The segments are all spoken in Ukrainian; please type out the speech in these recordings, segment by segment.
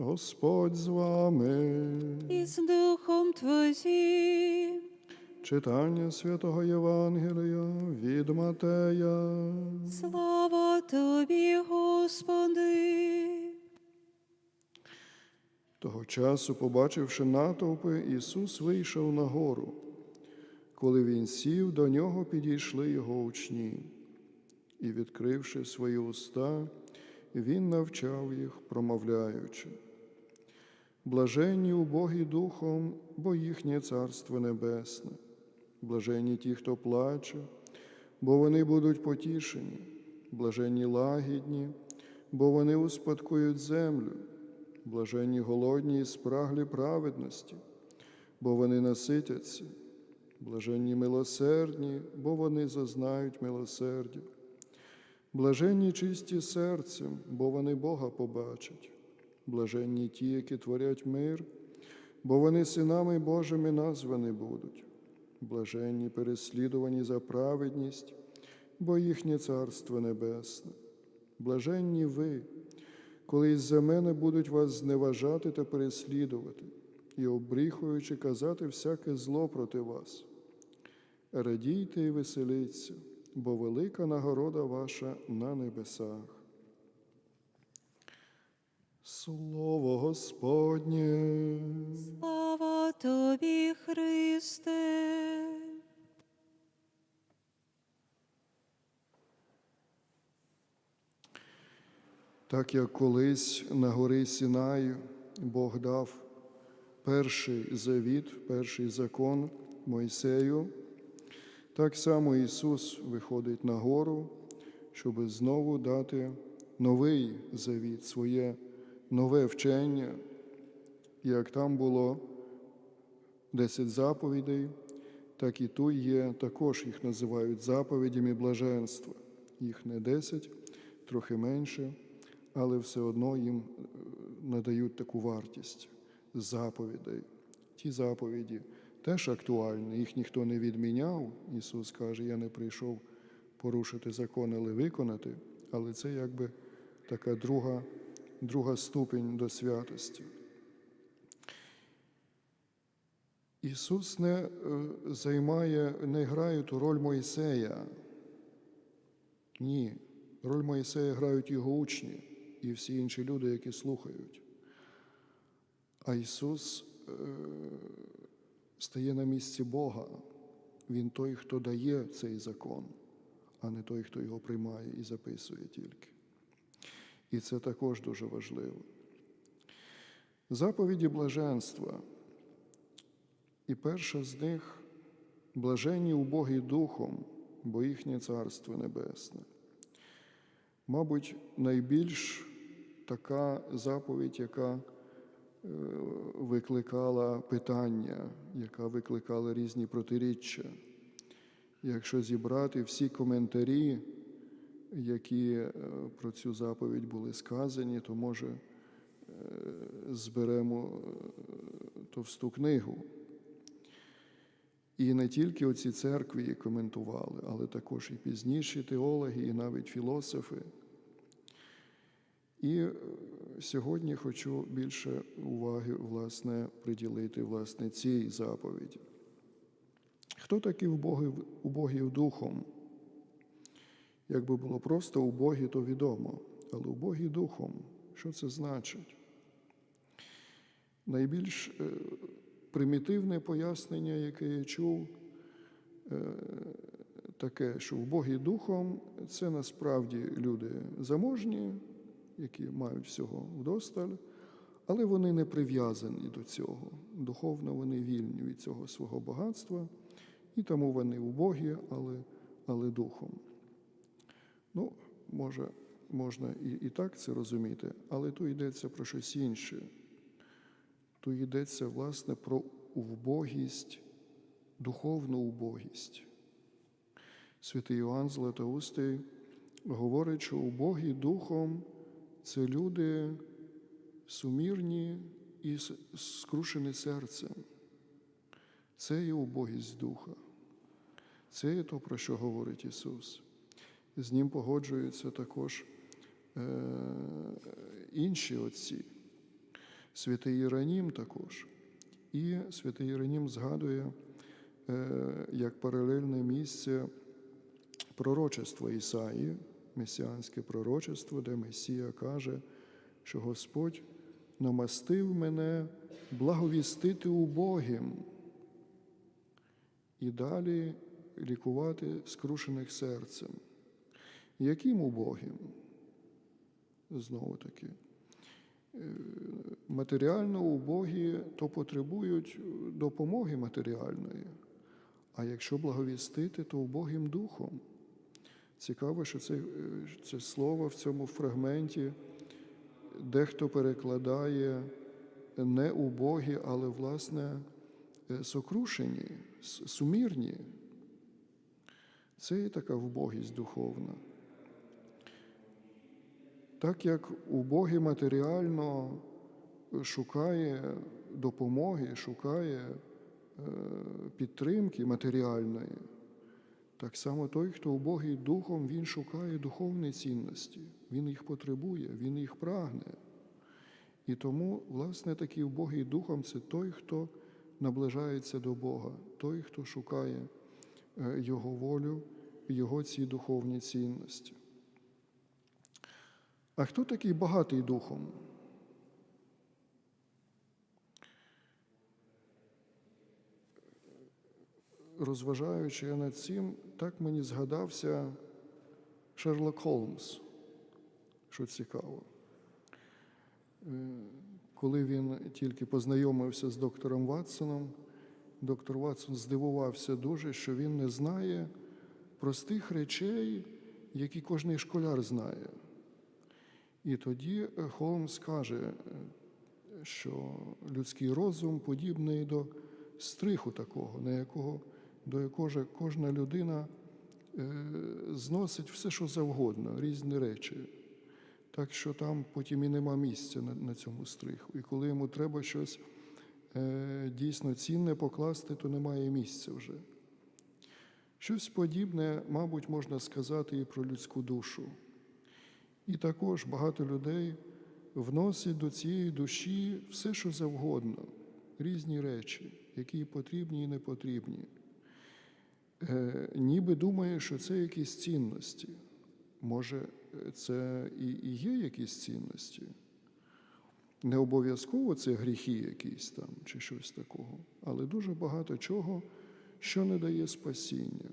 Господь з вами. і з Духом Твоїм. Читання святого Євангелія від Матея. Слава Тобі, Господи. Того часу, побачивши натовпи, Ісус вийшов на гору. Коли він сів, до нього підійшли його учні, і, відкривши свої уста, він навчав їх, промовляючи. Блаженні убогі духом, бо їхнє царство небесне. Блаженні ті, хто плаче, бо вони будуть потішені. Блаженні лагідні, бо вони успадкують землю. Блаженні голодні і спраглі праведності, бо вони наситяться. Блаженні милосердні, бо вони зазнають милосердя. Блаженні чисті серцем, бо вони Бога побачать. Блаженні ті, які творять мир, бо вони синами Божими названі будуть. Блаженні переслідувані за праведність, бо їхнє царство небесне. Блаженні ви, коли із-за мене будуть вас зневажати та переслідувати, і обріхуючи казати всяке зло проти вас. Радійте і веселіться, бо велика нагорода ваша на небесах. Слово Господнє. Слава Тобі, Христе. Так як колись на горі Сінаю Бог дав перший завіт, перший закон Мойсею, так само Ісус виходить на гору, щоб знову дати новий завіт, своє нове вчення, як там було 10 заповідей, так і тут є, також їх називають заповідями блаженства. Їх не 10, трохи менше, але все одно їм е, надають таку вартість заповідей. Ті заповіді теж актуальні, їх ніхто не відміняв. Ісус каже, я не прийшов порушити закон, але виконати, але це якби така друга, друга ступінь до святості. Ісус не е, займає, не грає ту роль Мойсея. Ні, роль Мойсея грають його учні і всі інші люди, які слухають. А Ісус е, стає на місці Бога. Він той, хто дає цей закон, а не той, хто його приймає і записує тільки. І це також дуже важливо. Заповіді блаженства. І перша з них блаженні убогі духом, бо їхнє царство небесне. Мабуть, найбільш така заповідь, яка е, викликала питання, яка викликала різні протиріччя. Якщо зібрати всі коментарі, які е, про цю заповідь були сказані, то може е, зберемо е, товсту книгу. І не тільки оці церкви її коментували, але також і пізніші теологи, і навіть філософи. І сьогодні хочу більше уваги власне, приділити власне, цій заповіді. Хто такий убогий, убогий духом? Якби було просто убогі, то відомо. Але убогий духом, що це значить? Найбільш е, примітивне пояснення, яке я чув, е, таке, що вбогий духом це насправді люди заможні, які мають всього вдосталь, але вони не прив'язані до цього. Духовно вони вільні від цього свого багатства, і тому вони убогі, але, але духом. Ну, може, можна і, і так це розуміти, але тут йдеться про щось інше. Тут йдеться, власне, про убогість, духовну убогість. Святий Іоанн Златоустий говорить, що убогі духом це люди сумірні і скрушені серцем. Це є убогість духа. Це є то, про що говорить Ісус. З ним погоджуються також е, інші отці. Святий Іранім також. І святий Іранім згадує е, як паралельне місце пророчество Ісаї, месіанське пророчество, де Месія каже, що Господь намастив мене благовістити убогим і далі лікувати скрушених серцем. Яким убогим? Знову таки, е, матеріально убогі то потребують допомоги матеріальної, а якщо благовістити, то убогим духом. Цікаво, що це, е, це слово в цьому фрагменті дехто перекладає не убогі, але, власне, е, сокрушені, сумірні. Це і така вбогість духовна. Так як убогий матеріально шукає допомоги, шукає е, підтримки матеріальної, так само той, хто убогий духом, він шукає духовні цінності, він їх потребує, він їх прагне. І тому, власне, такий убогий духом це той, хто наближається до Бога, той, хто шукає е, Його волю, Його ці духовні цінності. А хто такий багатий духом? Розважаючи над цим, так мені згадався Шерлок Холмс, що цікаво. Е, Коли він тільки познайомився з доктором Ватсоном, доктор Ватсон здивувався дуже, що він не знає простих речей, які кожний школяр знає. І тоді е, Холмс каже, е, що людський розум подібний до стриху такого, на якого, до якого кожна людина е, зносить все, що завгодно, різні речі. Так що там потім і нема місця на, на цьому стриху. І коли йому треба щось е, дійсно цінне покласти, то немає місця вже. Щось подібне, мабуть, можна сказати і про людську душу. І також багато людей вносять до цієї душі все, що завгодно, різні речі, які потрібні і не потрібні. Е, ніби думає, що це якісь цінності. Може, це і, і є якісь цінності. Не обов'язково це гріхи якісь там чи щось такого, але дуже багато чого, що не дає спасіння.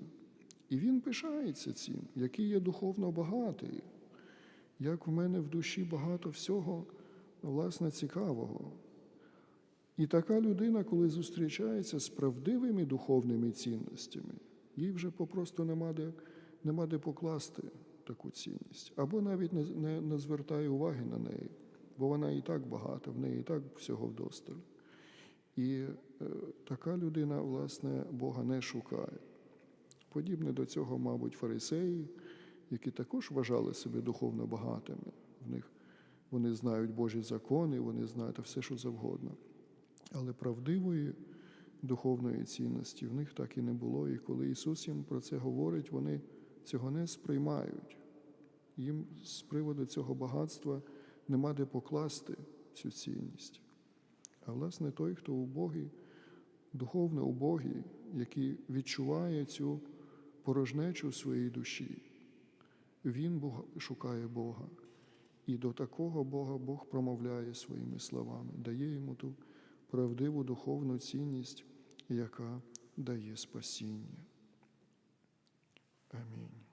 І він пишається цим, який є духовно багатий, як в мене в душі багато всього, власне, цікавого. І така людина, коли зустрічається з правдивими духовними цінностями, їй вже попросту нема де, нема де покласти таку цінність, або навіть не, не, не звертає уваги на неї, бо вона і так багата, в неї і так всього вдосталь. І е, така людина, власне, Бога не шукає. Подібне до цього, мабуть, фарисеї, які також вважали себе духовно багатими. В них вони знають Божі закони, вони знають все, що завгодно. Але правдивої духовної цінності в них так і не було. І коли Ісус їм про це говорить, вони цього не сприймають. Їм з приводу цього багатства нема де покласти цю цінність. А власне той, хто убогий, духовно убогий, який відчуває цю порожнечу в своїй душі, він Бог, шукає Бога. І до такого Бога Бог промовляє своїми словами, дає йому ту правдиву духовну цінність, яка дає спасіння. Амінь.